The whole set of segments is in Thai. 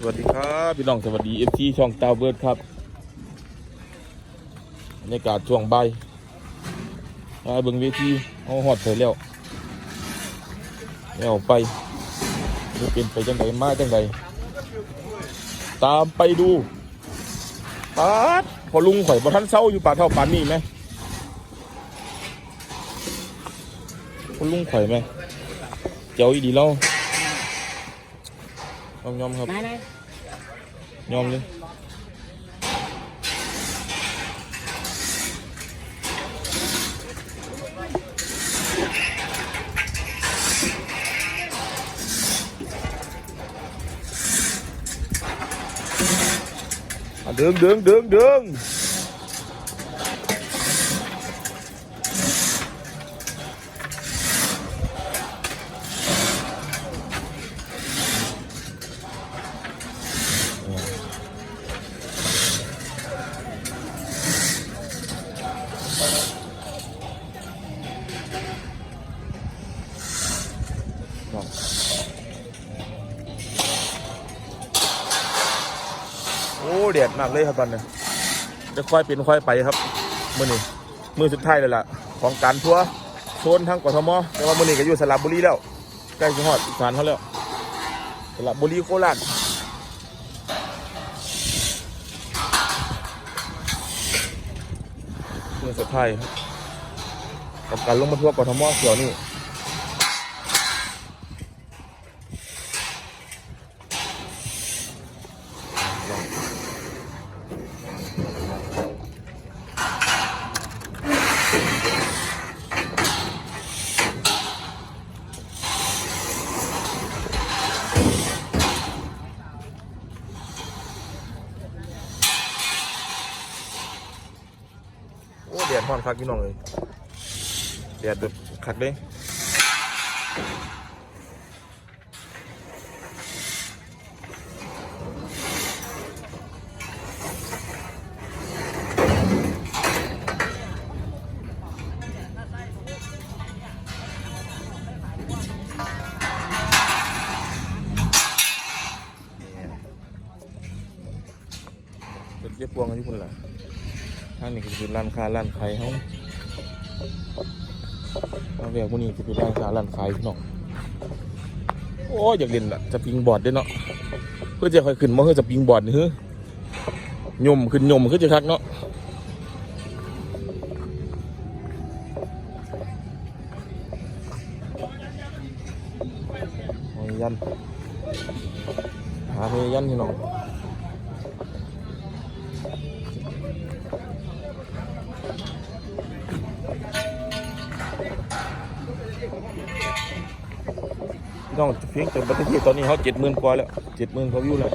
สวัสดีครับพี่น้องสวัสดีเอฟซีช่องเตาเบิร์ดครับบรรยากาศช่วงใบ่ายมาเบิงเวทีเอาหอดใส่แล้วแล้วไปจะเป็นไปจังไดมาจังไดตามไปดูปาดพอลุงข่อยบ่ทันเศร้าอยู่ป่าเท่าป่านนี้ไหมพอลุงข่อยไหมเจ้าอีดีแล้วยอมยอมๆครับนา ยนายยอมเลยอะ ดึงดึงดึงดึงโอ้เด็ดมากเลยครับตอนนี้จะค่อยเป็นค่อยไปครับมือนี้มือสุดท้ายเลยล่ะ ของการทัวร์โซนทางกทมแต่ว่ามือนี้ก็อยู่สระบุรีแล้วใกล้จะฮอดอีสานเขาแล้วสระบุรีโคราชมือสุดท้ายครับกับการลงมาทัวร์กทมเกี่ยวนี่ โอ้เดือดร้อนคักพี่น้องเลยเดือดแบบคักเลยเป็นเรียบพวงกันที่คุณล่ะ ทางนี้ก็คือร้านค้าร้านขายเขาทาแบบพวกนี้จะเป็นร้านค้าร้านขายพี่น้องโอ้ยอยากเล่นละจะปิงบอร์ดด้วยเนาะเพื่อจะคอยขึ้นมาเพื่อจะปิงบอร์ดนี่เฮ้ยยมขึ้นยมขึ้นจะคักเนาะ น้องเพียงแต่บัตรที่ตอนนี้เขาเจ็ดหมื่นกว่าแล้วเจ็ดหมื่นเขาวิวแล้ว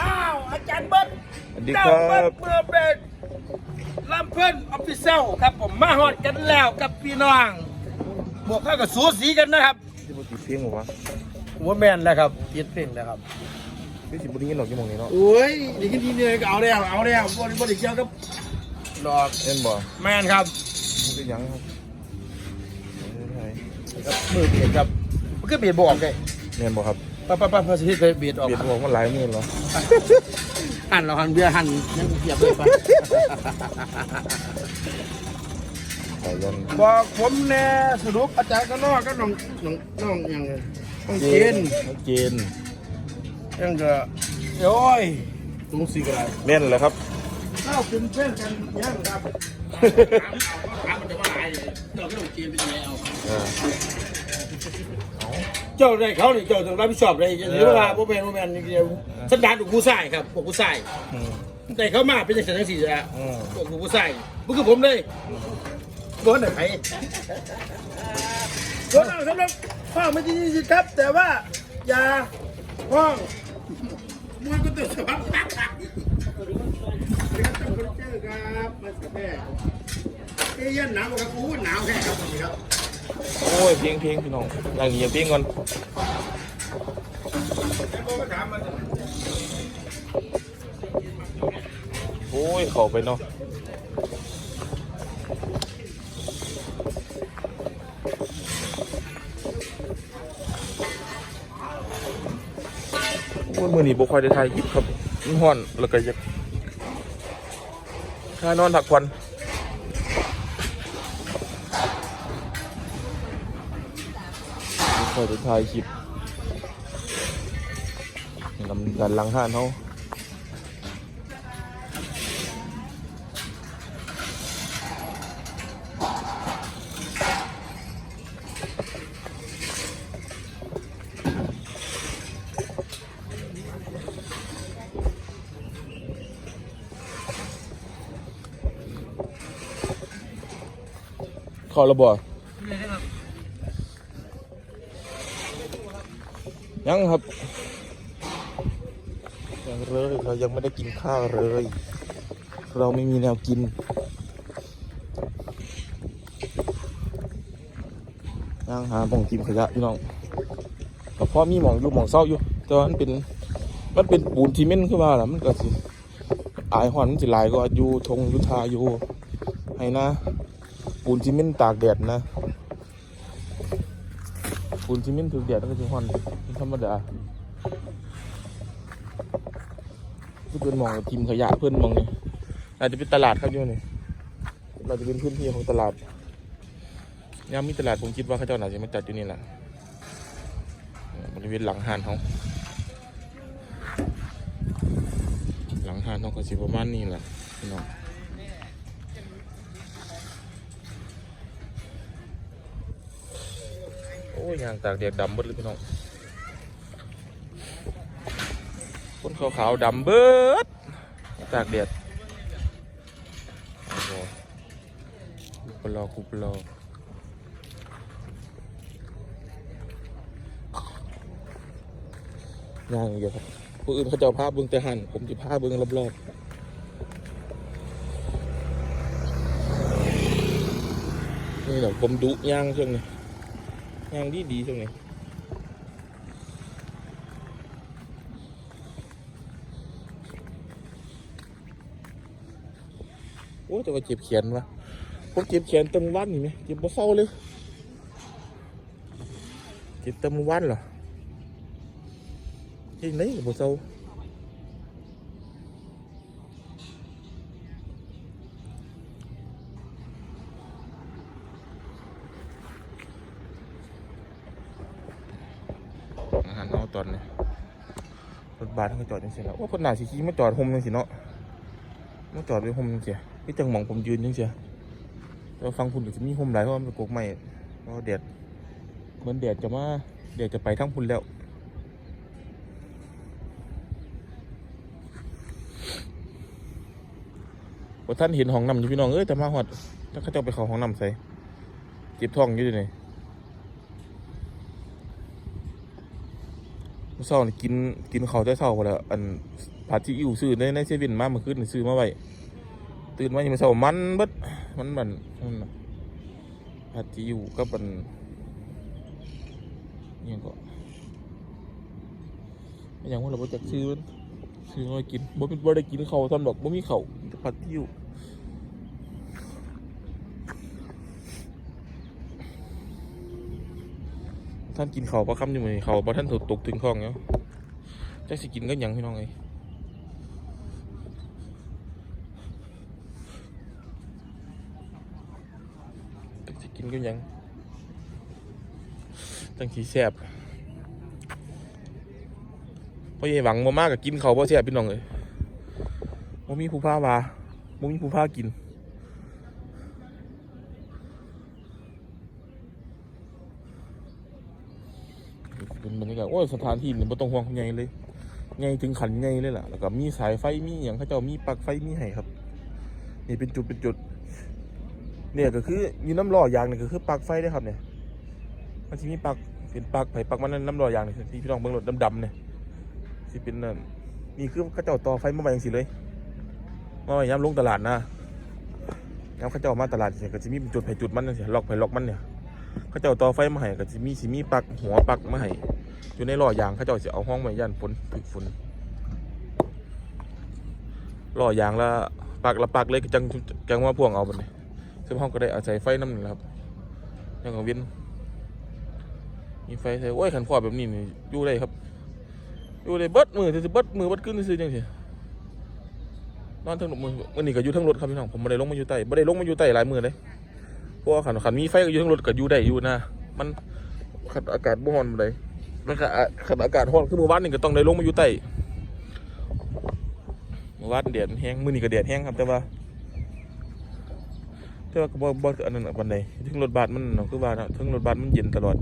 อ้าวอาจารย์เบิ้ลสวัสดีคเจ้ารัเบิ้ลบเมื่อเป็นลำเพิ่นออฟฟิเชียลครับผมมาฮอดกันแล้วกับพี่น้องบวกเข้ากับสูสีกันนะครับที่บุตรเพียงหรอวะ หัวแมนแล้วครับยิดเพ่งแล้วครับ ที่สิบุตรนี้หนอกยี่โมงนี้เนาะโอ้ยดีกันทีเดียวก็เอาแล้วเอาแล้วบริบริเกี่ยวกับหลอกเล่นบ่แมนครับมันเป็นหยังครับเล่นไทยครับมือเบียดครับมันก็เบียดบอกเลยเล่นบ่ครับป้าป้าป้าพาสิไปเบียดออกเบียดบอกว่าหลายหมื่นเหรอหันเราหันเบียร์หันยังเบียดเลยปะสายยันบอกผมแน่สรุปอาจารย์ก็นอกก็น้องน้องน้องยังไงต้องเกณฑ์น้องเจน ยังก็โอ้ยลุงสีกระไรเล่นเหรอครับเล่าเป็นเพื่อนกันยังครับถามมันจะว่าอะไรเจ้าไม่ต้องเกณฑ์เป็นยังไงเอาเออเจ้าได้เขาเนี่ยเจ้าต้องรับผิดชอบเลยอย่าถือว่าโมเมนโมเมนนี่เดียวสันดานของผู้ชายครับพวกผู้ชายอืมแต่เขามาเป็นอย่างฉันทั้งสี่แล้วอืมพวกผู้ชายพวกคือผมเลยบ้านไหนใครส่วนเราสำหรับห้องไม่ที่นี่สิครับ แต่ว่าอย่าห้อง มวยก็ตื่นสวัสดิ์ครับเจอครับมาสักแม่เอ้ยยันหนาวครับอู้หนาวแค่ครับผมครับโอ้ยเพียงเพียงพี่น้องอย่างนี้อย่าเพียงก่อนแล้วก็ถามมันโอ้ยเข้าไปเนาะ มันมือนี้บุค่อยได้ถ่ายคลิปครับมันฮ้อนแล้วก็อยากค่านอนถักควันบุค่อยได้ถ่ายคลิปกำลังการลังห้านเขา เขอระบ่ยังครับ ยังเลยเรายังไม่ได้กินข้าวเลย เราไม่มีแนวกินย่างหาหมองกินขยะพี่น้องก็พอมีหมองอยู่หมองเศร้าอยู่ แต่ว่ามันเป็น มันเป็นปูนซีเมนขึ้นมาล่ะมันก็สิอายหอนมันสิลายก็อยู่ทงยุทาอยู่ให้นะ ปูนซีเมนต์ตากแดดนะ ปูนซีเมนต์ถูกแดดมันก็จะหอนเป็นธรรมดาที่เพื่อนมองทีมขยะเพื่อนมองนี่อาจจะเป็นตลาดครับอยู่นี่เราจะเป็นพื้นที่ของตลาดยามมีตลาดผมคิดว่าเขาเจ้าหน่าจะมาจัดอยู่นี่แหละบริเวณหลังหานเขาหลังหานเขาก็สิประมาณนี้แหละพี่น้อง โอ้ ยยางตากแดดดำเบิดเลยพี่น้องคนขาวๆดำเบิดตากแดดโอ้โหคุปลอคุปลอย่างเดียวครับผู้อื่นเขาจะภาพเบื้องแต่หันผมจะภาพเบื้องรอบๆนี่แหละผมดุย่างช่วงนี้ ยางดีดีตรงนี้โอ้แต่ว่าเจ็บแขนวะผมเจ็บแขนเต็มวันนี่ไหมเจ็บบ่เศร้าเลยเจ็บเต็มวันเหรอที่ไหนบ่เศร้าอาหารเอาตอนนี้ รถบัสเขาจอดจังซี่แล้วว่าคนหนาสิขี่มาจอดโฮมจังซี่เนาะมาจอดไว้โฮมจังซี่พี่จังมองผมยืนจังซี่แล้วฟังคุณก็จะมีโฮมหลายเพราะมันเป็นกกใหม่เพราะแดดเหมือนแดดจะมาแดดจะไปทั้งพุ่นแล้วว่าท่านเห็นห้องน้ำอยู่พี่น้องเอ้ยแต่มาหอดถ้าเขาจ้าไปเข้าห้องน้ำใส่เจ็บท้องอยู่ดิเนี่ย เมื่อเช้านี่กินกินข้าวแต่เช้าพอแล้วอันผัดซีอิ๊วซื้อในในเซเว่นมาเมื่อคืนนี่ซื้อมาไว้ตื่นมายังไม่เช้ามันเบิดมันมันมันน่ะผัดซีอิ๊วกับมันเนี่ยงก็ย่างว่าเราบ่จักซื้อมันซื้อมากินบ่มีบ่ได้กินข้าวตอนดอกบ่มีข้าวผัดซีอิ๊ว ท่านกินข้าวปลาคำอยู่มื้อนี้ข้าวบ่ท่านถูกตกถึงท้องเนาะจักสิกินก็ยังพี่น้องเอ้ยจักสิกินก็ยังจังสิแซ่บพ่อใหญ่หวังบ่มากก็กินข้าวบ่แซ่บพี่น้องเอ้ยบ่มีผู้พาว่าบ่มีผู้พากิน เป็นบรร ยสถานที่นี่ไม่ต้องห่วงใหญ่เลยใหญ่ถึงขันใหญ่เลยล่ะ แล้วก็มีสายไฟมีอย่างเขาเจ้ามีปลั๊กไฟมีให้ครับ นี่เป็นจุดเป็นจุด เนี่ยก็คือมีน้ำหล่อยางนี่ก็คือปลั๊กไฟได้ครับเนี่ยมันจะมีปลั๊กเป็นปลั๊กไผปลั๊กมันนั่นน้ำหล่อยางนี่ที่พี่น้องเบิ่งรถดำๆเนี่ยที่เป็นนั่นนี่คือเขาเจ้าต่อไฟมาไว้อย่างสิเลยมาไว้ย้ำลงตลาดนะย้ำเขาเจ้ามาตลาดเนี่ยก็จะมีเป็นจุดไผจุดมันนั่นสิล็อกไผล็อกมันเนี่ยเขาเจ้าต่อไฟมาให้ก็สิมีสิมีปลั๊กหัวปลั๊กมาให้ อยู่ในล้อยางเขาเจ้าสิเอาห้องไว้ยันฝนถึกฝนล้อยางละปลั๊กละปลั๊กเลยก็จังจังว่าพ่วงเอาบัดนี้ซึ่งห้องก็ได้อาศัยไฟน้ำนี่แหละครับยังกับวินมีไฟใส่โอ้ยขันฟอดแบบนี้นี่อยู่ได้ครับอยู่ในเบิดมือสิเบิดมือเบิดขึ้นซื่อๆจังซี่นอนทั้งมือวันนี้ก็อยู่ทั้งรถครับพี่น้องผมบ่ได้ลงมาอยู่ใต้บ่ได้ลงมาอยู่ใต้หลายมือเลยเพราะว่าขันขันมีไฟก็อยู่ทั้งรถก็อยู่ได้อยู่นะมันขันอากาศบ่ร้อนบ่ได้มันก็อะขันอากาศร้อนคือมือวานนี่ก็ต้องได้ลงมาอยู่ใต้มือวานแดดแห้งมือนี้ก็แดดแห้งครับแต่ว่าแต่ว่าก็บ่บ่อันนั้นอะปานใดถึงรถบัสมันเนาะคือว่านาะถึงรถบัสมันเย็นตลอด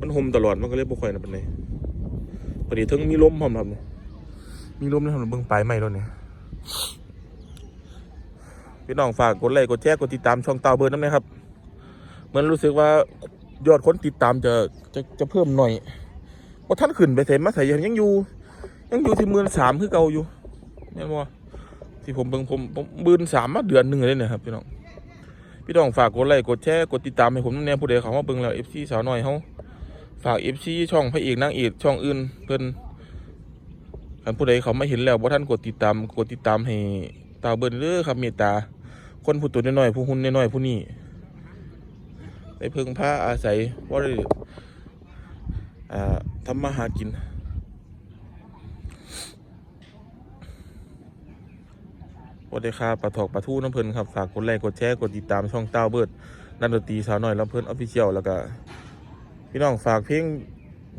มันห่มตลอดมันก็เลยบ่ค่อยน่ะปานใดพอดีถึงมีลมพร้อมครับมีลมนะครับเบิ่งปลายไม้แล้วเนี่ยพี่น้องฝากกดไลค์กดแชร์กดติดตามช่องเตาเบิร์นน้ำนะครับ เหมือนรู้สึกว่ายอดคนติดตามจะจะจะเพิ่มหน่อย ว่าท่านขึ้นไปเสมาใส่ยังยังอยู่ ยังอยู่ที่หมื่นสามคือเก่าอยู่เนี่ยบ่ที่ผมเบิ่งผมผมหมื่นสามมาเดือนหนึ่งเลยเนะครับพี่น้องพี่น้องฝากกดไลค์กดแชร์กดติดตามให้ผมนำแน่ผู้ใดเขามาเบิ่งแล้ว FC สาวน้อยเฮาฝาก FC ช่องพระเอกนางเอกช่องอื่นเพิ่นคันผู้ใดเขาไม่เห็นแล้วบ่าท่านกดติดตามกดติดตามให้ตาเบิ่นเด้อครับเมตตา คนผู้ตัวน้อยๆผู้หุ่นน้อยๆผู้นี้ได้เพิ่งพาอาศัยบ่ได้อ่า ทำมาหากิน วัสดีครับปลาถอกปลาทูน้ำเพลินครับ ฝากกดไลค์กดแชร์กดติดตามช่องเต้าเบิร์ดนันดนตรีสาวน้อยลำเพลินออฟฟิเชียลแล้วก็ พี่น้องฝากเพลง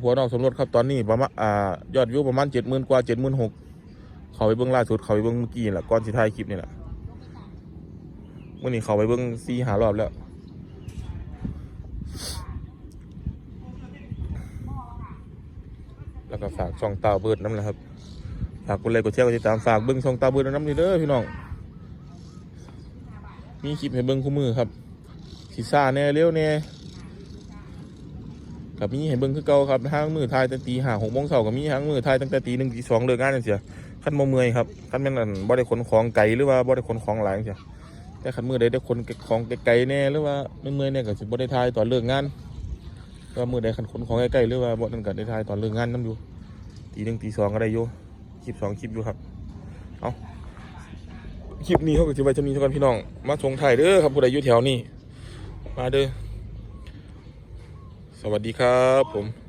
หัวนอกสมรสครับตอนนี้ประมาณอ่ายอดวิวประมาณเจ็ดหมื่นกว่าเจ็ดหมื่นหกเขาไปเบิ้องล่าสุดเขาไปเบิ้องเมื่อกี้แหละก่อนสิท้ายคลิปนี่แหละเมื่อนี้เขาไปเบิ้องซีหารอบแล้ว แล้วก็ฝากช่องเตาเบิร์ดน้ำนะครับ ฝากกดไลค์กดแชร์กดติดตามฝากเบิ้งช่องตาเบิ้งน้ำนี่เด้อพี่น้อง มีคลิปให้เบิ้งคู่มือครับสิซ่าแน่เร็วแน่กับมีให้เบิ้งคือเก่าครับห้างมือทายตั้งตีห้าหกโมงเช้ากับมีห้างมือทายตั้งแต่ตีหนึ่งตีสองเลิกงานจังเสียขั้นบ่เมื่อยครับขั้นแม่นอั่นบ่ได้ขนของไกลหรือว่าบ่ได้ขนของหลายจังเสียแต่ขั้นมือใดได้ขนของไกลแน่หรือว่าเมื่อยเนี่ยก็สิบ่ได้ทายตอนเลิกงาน ก็มือใดขันขนของใกล้ๆหรือว่าบ่นั่นก็ได้ทายตอนเลิกงานนํอยู่ตีหนึ่งตีสองก็ได้อยู่คลิปสองคลิปอยู่ครับเอาคลิปนี้เขาก็จะไว้จะมีทุกคนพี่น้อง มาชงถ่ายเด้อครับผู้ใดอยู่แถวนี้มาเด้อสวัสดีครับผม